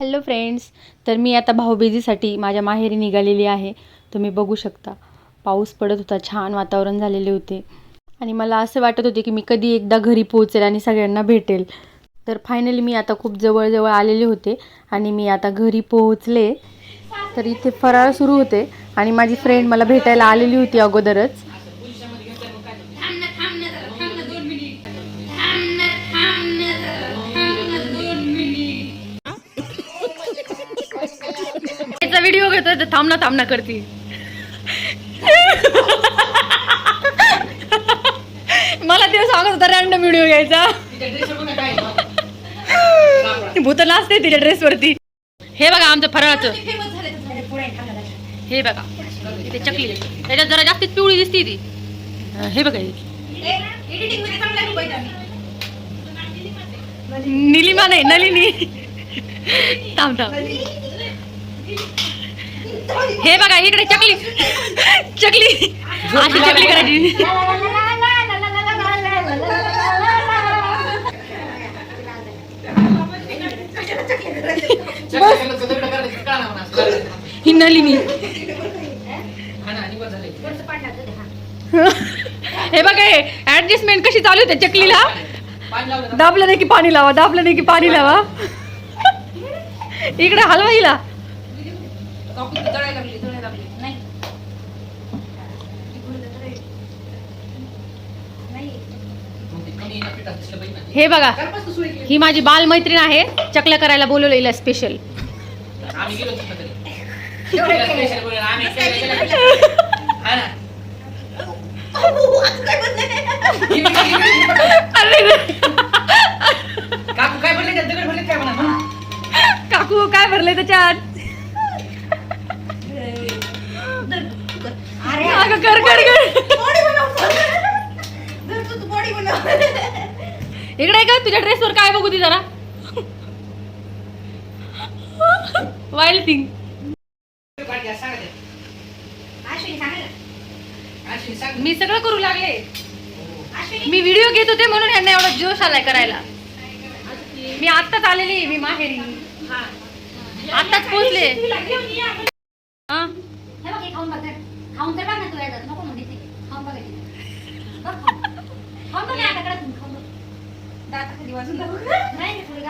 Hello friends तर मी आता भाऊबीजीसाठी माझ्या माहेरी निघालेली आहे. तुम्ही बघू शकता. पाऊस पडत होता छान वातावरण झालेले होते. आणि मला असं वाटत होते की मी कधी एकदा घरी पोहोचेल आणि सगळ्यांना भेटेल. तर फायनली मी आता खूप जवळजवळ आलेले होते आणि मी आता घरी पोहोचले. तर इथे फराळ सुरू होते आणि माझी फ्रेंड मला भेटायला आलेली होती अगोदरच. थांबना थांबना करते. मला ते सांगत होता रॅन्डम व्हिडिओ घ्यायचा. भूत नाचते तिच्या ड्रेसवरती हे बघा आमचं फराळाचं. हे बघा. इथे चकली. त्याच्यात जरा जास्तीच पिवळी दिसते ती. हे बघा. निलिमा नाही नलिनी. थांब थांब. हे बघा इकडे चकली. चकली. अशी चकली करायची. ही नलिनी हे बघा हे ऍडजस्टमेंट कशी चालू होते चकलीला? दाबलं नाही की पाणी लावा दाबलं नाही की पाणी लावा. इकडे हलवा हिला. हे बघा ही माझी बाल मैत्रीण आहे चकल्या करायला बोलवलं हिला स्पेशल आम्ही गेलो तिथं तरी. इकडे का तुझ्या ड्रेसवर काय बघू ती जरा. वाईल्ड थिंग ते. मी सगळं करू लागले. मी व्हिडिओ घेत होते म्हणून यांना एवढा जोश आलाय करायला. मी आत्ताच आलेली आहे, मी माहेरी. आत्ताच पोहोचले. हा?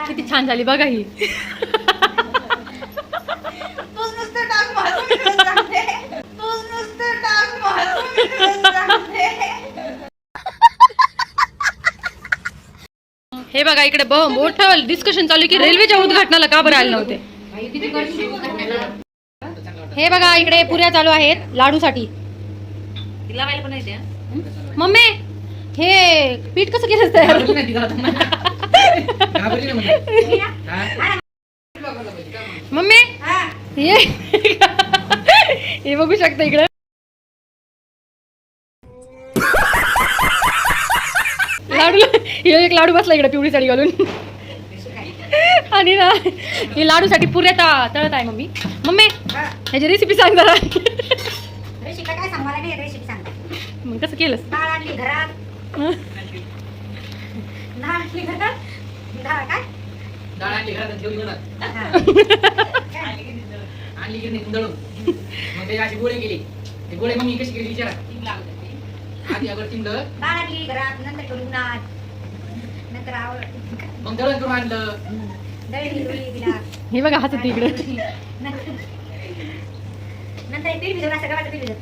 किती छान झाली बघा ही. हे बघा इकडे ब मोठं डिस्कशन चालू आहे की रेल्वेच्या उद्घाटनाला का बरं आले नव्हते? हे बघा इकडे पुऱ्या चालू आहेत लाडूसाठी. मम्मी! हे पीठ कसं केलं तयार. हा? मम्मी? हे. हे बघू शकता इकडे. लाडू हे एक लाडू बसला इकडे पिवळी साडी घालून. आणि ना हे लाडूसाठी पुऱ्या ता- तळत आहे मम्मी. मम्मी ह्याची रेसिपी सांग जरा. मग कसं केलंस? आणली घरात आणली दळून मग त्याची अशी गोळे केली ते गोळे कशी केली विचारा आधी अगोदर तिंबलं आणली घरात नंतर ठेवली उन्हात नंतर आवड मग दळण करून आणलं हे बघा हात तिकडे नंतर नंतर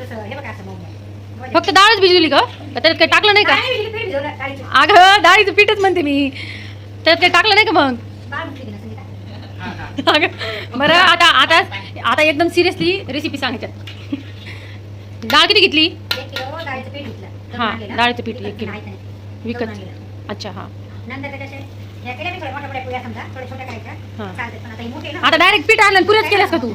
तसं. हे बघा असं मग फक्त डाळच भिजवली का? त्याच्यात काही टाकलं नाही का. अगं डाळीचं पीठच म्हणते मी. त्याच्यात काही टाकलं नाही का मग. अगं, बरं आता आता आता एकदम सिरियसली रेसिपी सांगायच्यात. डाळ किती घेतली? हा. डाळीचं पीठ एक किलो. विकत. अच्छा हा. हा. आता डायरेक्ट पीठ आणलं आणि पुऱ्याच केल्यास का तू?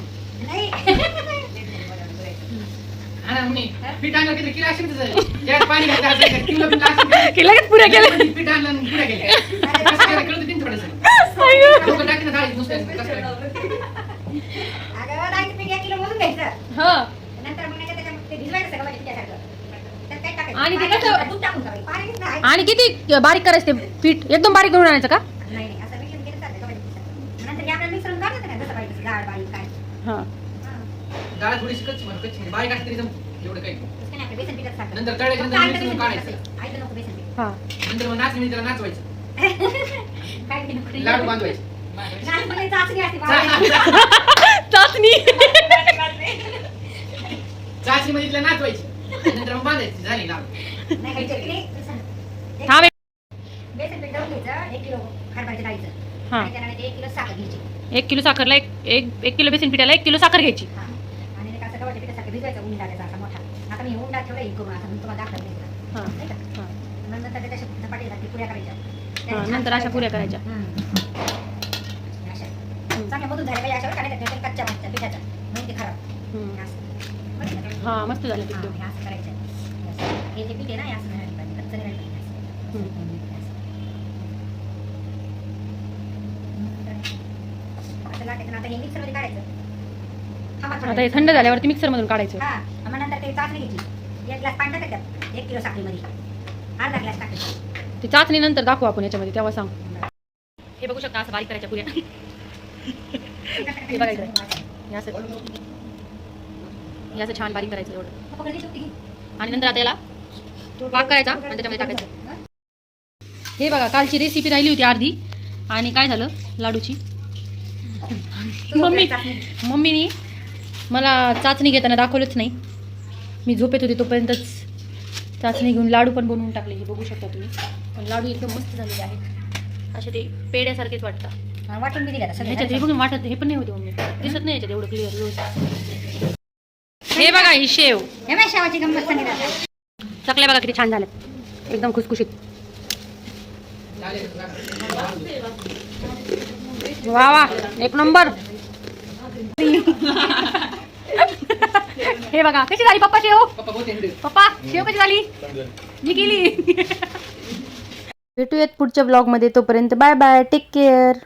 पीठ आणलं की ते किती असेल त्याचं? त्यात पाणी घातलं असेल, तिंबलं पिंबलं असेल. की लगेच पुऱ्या केल्या पीठ आणलं आणि पुऱ्या केल्या. कसं केलं कळतं की नाही थोडंसं? लोकं टाकीनं डाळीत नुसतं, कसं करायचं? अगं डाळीचं पीठ एक किलो मोजून घ्यायचं हा नंतर मग त्याच्या ते भिजवायचं सगळं म्हणजे पिठासारखं. त्यात काय टाकायचं? आणि ते पाणी कसं- टाकायचं, दूध टाकून करायचं. पाणी नाही. आणि किती बारीक करायचं ते पीठ एकदम बारीक करून आणायचं का नाही, नाही, असं केलं चालतं. नंतर हे आपल्याला नाही, जसं हां डाळ थोडीशी कच्ची म्हणा कच्ची म्हणजे बारीक तरी जमते एवढं काही नाही. तसं काही नाही आपलं बेसन पिठात साखर. नंतर तळायचं, फक्त नंतर काढायचं. नको बेसन पीठ. हां मग नाचणी त्याला नाचवायचं काय ते नको. लाडू बांधवायचे नाही, पण ते चाचणी असते. चाचणी चाचणी मध्ये तिला नाचवायची नंतर मग बांधायची झाली लाडू नाही? बेसन. एक थांब एक- बेसन पीठ दळून घ्यायचं, एक किलो हरभऱ्याच्या डाळीचं. हां आणि त्याला ते एक किलो साखर घ्यायची. एक किलो साखरला एक एक एक किलो बेसन पिठाला एक किलो साखर घ्यायची हां. भिजवायचं उंडा त्याचा असा मोठा. आता मी उंडा ठेवला हे करून, आता मी तुम्हाला दाखवलं नाही का? हां? हां मग नंतर त्याच्या अशा चपातीसारखी पुऱ्या करायच्या. हां, त्याच्या नंतर अशा पुऱ्या करायच्या. चांगल्या मधून झाल्या पाहिजे अशा काढायच्या त्या कच्च्या भाजच्या पिठाच्या म्हणजे ते खराब. असं. हां मस्त झालं असं करायचं असं. हे जे पीठ आहे ना असं पाहिजे कच्चं नाही राहिलं पाहिजे असं. हम्म. असं लाटायचं आणि आता हे मिक्सरमध्ये काढायचं थांबा थोडं. आता हे थंड झाल्यावरती मिक्सरमधून काढायचं. हा मग नंतर ते चाचणी घ्यायची एक ग्लास पाणी टाकायचं एक किलो साखरेमध्ये. अर्धा ग्लास टाकायचं ती चाचणी नंतर दाखवू आपण याच्यामध्ये तेव्हा सांग. हे बघू शकता असं बारीक करायच्या पुऱ्या. हे बघायचं हे असं हे असं छान बारीक करायचं एवढं. आणि नंतर आता याला पाक करायचा आणि त्याच्यामध्ये टाकायचं. हे बघा कालची रेसिपी राहिली होती अर्धी. आणि काय झालं? लाडूची. मम्मी मम्मीनी मला चाचणी घेताना दाखवलंच नाही. मी झोपेत होते तोपर्यंतच चाचणी घेऊन लाडू पण बनवून टाकले हे बघू शकता तुम्ही. पण लाडू एकदम मस्त झालेले आहेत. असे ते पेड्यासारखेच वाटतात. वाटून आता ह्याच्यात हे बघून वाटत हे पण नाही होते मम्मी. दिसत नाही याच्यात एवढं क्लिअर रोज हे बघा ही शेव. हे शेवाची गंमत चकल्या बघा किती छान झाल्यात. एकदम खुसखुशीत. वा वा. एक नंबर. हे बघा कशी झाली. पप्पा शेव पप्पा शेव कशी झाली मी केली भेटूयात पुढच्या ब्लॉगमध्ये तोपर्यंत बाय बाय टेक केअर